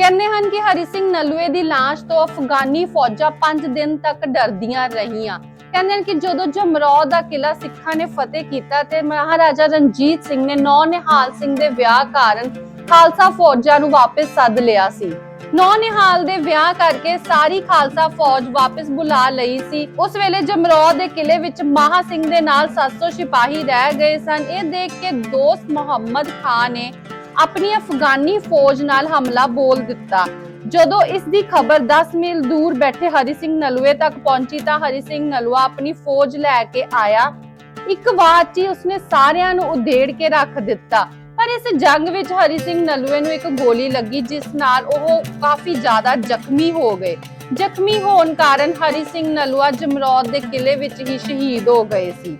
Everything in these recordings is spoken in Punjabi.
ਕਹਿੰਦੇ ਹਨ ਕਿ ਹਰੀ ਸਿੰਘ ਨਲੂਏ ਦੀ ਲਾਸ਼ ਤੋਂ ਅਫਗਾਨੀ ਫੌਜਾਂ 5 ਦਿਨ ਤੱਕ ਡਰਦੀਆਂ ਰਹੀਆਂ। ਕਹਿੰਦੇ ਹਨ ਕਿ ਜਦੋਂ ਜਮਰੌਦ ਦਾ ਕਿਲਾ ਸਿੱਖਾਂ ਨੇ ਫਤਿਹ ਕੀਤਾ ਤੇ ਮਹਾਰਾਜਾ ਰਣਜੀਤ ਸਿੰਘ ਨੇ ਨੌ ਨਿਹਾਲ ਸਿੰਘ ਦੇ ਵਿਆਹ ਕਾਰਨ ਖਾਲਸਾ ਫੌਜਾਂ ਨੂੰ ਵਾਪਸ ਸੱਦ ਲਿਆ ਸੀ। ਨੌ ਨਿਹਾਲ ਦੇ ਵਿਆਹ ਕਰਕੇ ਸਾਰੀ ਖਾਲਸਾ ਫੌਜ ਵਾਪਸ ਬੁਲਾ ਲਈ ਸੀ। ਉਸ ਵੇਲੇ ਜਮਰੌਦ ਦੇ ਕਿਲੇ ਵਿੱਚ ਮਹਾ ਸਿੰਘ ਦੇ ਨਾਲ 700 ਸਿਪਾਹੀ ਰਹਿ ਗਏ ਸਨ। ਇਹ ਦੇਖ ਕੇ ਦੋਸਤ ਮੁਹੰਮਦ ਖਾਨ ਨੇ ਆਪਣੀ ਅਫਗਾਨੀ ਫੌਜ ਨਾਲ ਹਮਲਾ ਬੋਲ ਦਿੱਤਾ। ਜਦੋਂ ਇਸ ਦੀ ਖਬਰ 10 ਮੀਲ ਦੂਰ ਬੈਠੇ ਹਰੀ ਸਿੰਘ ਨਲੂਏ ਤੱਕ ਪਹੁੰਚੀ ਤਾਂ ਹਰੀ ਸਿੰਘ ਨਲੂਆ ਆਪਣੀ ਫੌਜ ਲੈ ਕੇ ਆਇਆ। ਇੱਕ ਵਾਰ 'ਚ ਉਸਨੇ ਸਾਰਿਆਂ ਨੂੰ ਉਧੇੜ ਕੇ ਰੱਖ ਦਿੱਤਾ। ਪਰ ਇਸ ਜੰਗ ਵਿੱਚ ਹਰੀ ਸਿੰਘ ਨਲੂਏ ਨੂੰ ਇੱਕ ਗੋਲੀ ਲੱਗੀ, ਜਿਸ ਨਾਲ ਉਹ ਕਾਫੀ ਜ਼ਿਆਦਾ ਜ਼ਖਮੀ ਹੋ ਗਏ। ਜ਼ਖਮੀ ਹੋਣ ਕਾਰਨ ਹਰੀ ਸਿੰਘ ਨਲੂਆ ਜਮਰੌਦ ਦੇ ਕਿਲੇ ਵਿੱਚ ਹੀ ਸ਼ਹੀਦ ਹੋ ਗਏ ਸੀ।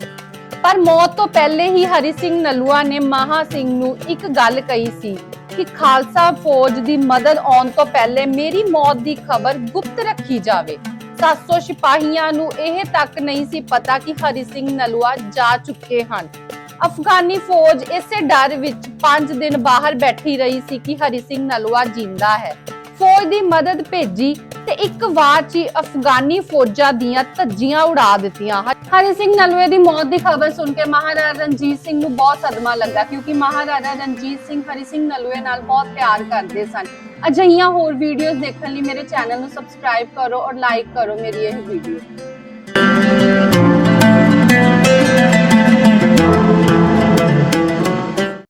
ਪਰ ਮੌਤ ਤੋਂ ਪਹਿਲੇ ਹੀ ਹਰੀ ਸਿੰਘ ਨਲੂਆ ਨੇ ਮਹਾ ਸਿੰਘ ਨੂੰ ਇੱਕ ਗੱਲ ਕਹੀ ਸੀ ਕਿ ਖਾਲਸਾ ਫੌਜ ਦੀ ਮਦਦ ਆਉਣ ਤੋਂ ਪਹਿਲੇ ਮੇਰੀ ਮੌਤ ਦੀ ਖਬਰ ਗੁਪਤ ਰੱਖੀ ਜਾਵੇ। 700 ਸਿਪਾਹੀਆਂ ਨੂੰ ਇਹ ਤੱਕ ਨਹੀਂ ਸੀ ਪਤਾ ਕਿ ਹਰੀ ਸਿੰਘ ਨਲੂਆ ਜਾ ਚੁੱਕੇ ਹਨ। ਅਫਗਾਨੀ ਫੌਜ ਇਸੇ ਡਰ ਵਿੱਚ 5 ਦਿਨ ਬਾਹਰ ਬੈਠੀ ਰਹੀ ਸੀ ਕਿ ਹਰੀ ਸਿੰਘ ਨਲੂਆ ਜਿੰਦਾ ਹੈ। ਫੌਜ ਦੀ ਮਦਦ ਭੇਜੀ ਤੇ ਇੱਕ ਵਾਰ 'ਚ ਅਫਗਾਨੀ ਫੌਜਾਂ ਦੀਆਂ ਧੱਜੀਆਂ ਉਡਾ ਦਿੱਤੀਆਂ। ਹਰੀ ਸਿੰਘ ਨਲੂਏ ਦੀ ਮੌਤ ਦੀ ਖਬਰ ਸੁਣ ਕੇ ਮਹਾਰਾਜਾ ਰਣਜੀਤ ਸਿੰਘ ਨੂੰ ਬਹੁਤ ਸਦਮਾ ਲੱਗਾ ਕਿਉਂਕਿ ਮਹਾਰਾਜਾ ਰਣਜੀਤ ਸਿੰਘ, ਹਰੀ ਸਿੰਘ ਨਲੂਏ ਨਾਲ ਬਹੁਤ ਪਿਆਰ ਕਰਦੇ ਸਨ। ਅਜਿਹੀਆਂ ਹੋਰ ਵੀਡੀਓਜ਼ ਦੇਖਣ ਲਈ ਮੇਰੇ ਚੈਨਲ ਨੂੰ ਸਬਸਕ੍ਰਾਈਬ ਕਰੋ ਔਰ ਲਾਈਕ ਕਰੋ ਮੇਰੀ ਇਹ ਵੀਡੀਓ